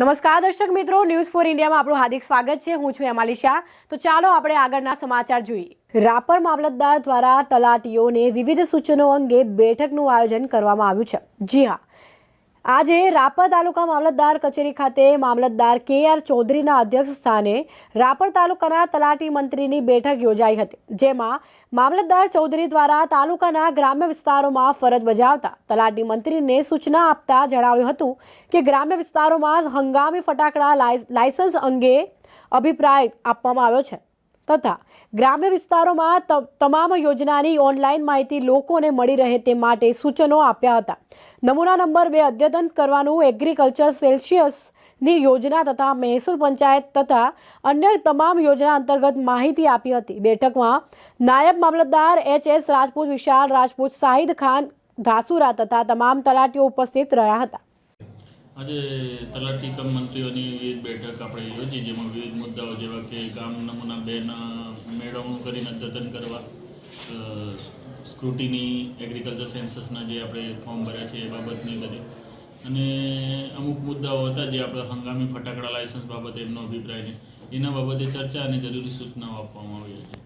નમસ્કાર દર્શક મિત્રો ન્યૂઝ ફોર ઇન્ડિયામાં આપણું હાર્દિક સ્વાગત છે. હું છું એમાલી શાહ. તો ચાલો આપણે આગળના સમાચાર જોઈએ. રાપર મામલતદાર દ્વારા તલાટીઓને વિવિધ સૂચનો અંગે બેઠકનું આયોજન કરવામાં આવ્યું છે. જી હા. આજે રાપર તાલુકા મામલતદાર કચેરી ખાતે મામલતદાર કે આર ચૌધરીના અધ્યક્ષ સ્થાને રાપર તાલુકાના તલાટી મંત્રીની બેઠક યોજાઈ હતી, જેમાં મામલતદાર ચૌધરી દ્વારા તાલુકાના ગ્રામ્ય વિસ્તારોમાં ફરજ બજાવતા તલાટી મંત્રીને સૂચના આપતા જણાવ્યું હતું કે ગ્રામ્ય વિસ્તારોમાં હંગામી ફટાકડા લાયસન્સ અંગે અભિપ્રાય આપવામાં આવ્યો છે. તથા ગ્રામ્ય વિસ્તારોમાં તમામ યોજનાની ઓનલાઈન માહિતી લોકોને મળી રહે તે માટે સૂચનો આપ્યા હતા. નમૂના નંબર બે અદ્યતન કરવાનું એગ્રીકલ્ચર સેલ્સિયસની યોજના તથા મહેસૂલ પંચાયત તથા અન્ય તમામ યોજના અંતર્ગત માહિતી આપી હતી. બેઠકમાં નાયબ મામલતદાર એચ એસ રાજપૂત, વિશાલ રાજપૂત શાહિદ ખાન ધાસુરા તથા તમામ તલાટીઓ ઉપસ્થિત રહ્યા હતા. આજે તલાટી કમ મંત્રીઓની વિવિધ બેઠક આપણે યોજી, જેમાં વિવિધ મુદ્દાઓ જેવા કે ગામ નમૂના બેના મેળવણું કરીને અદ્યતન કરવા સ્ક્રુટીની એગ્રીકલ્ચર સેન્સસના જે આપણે ફોર્મ ભર્યા છે એ બાબતની બધી અને અમુક મુદ્દાઓ હતા જે આપણે હંગામી ફટાકડા લાયસન્સ બાબતે એમનો અભિપ્રાય એના બાબતે ચર્ચા અને જરૂરી સૂચનાઓ આપવામાં આવી હતી.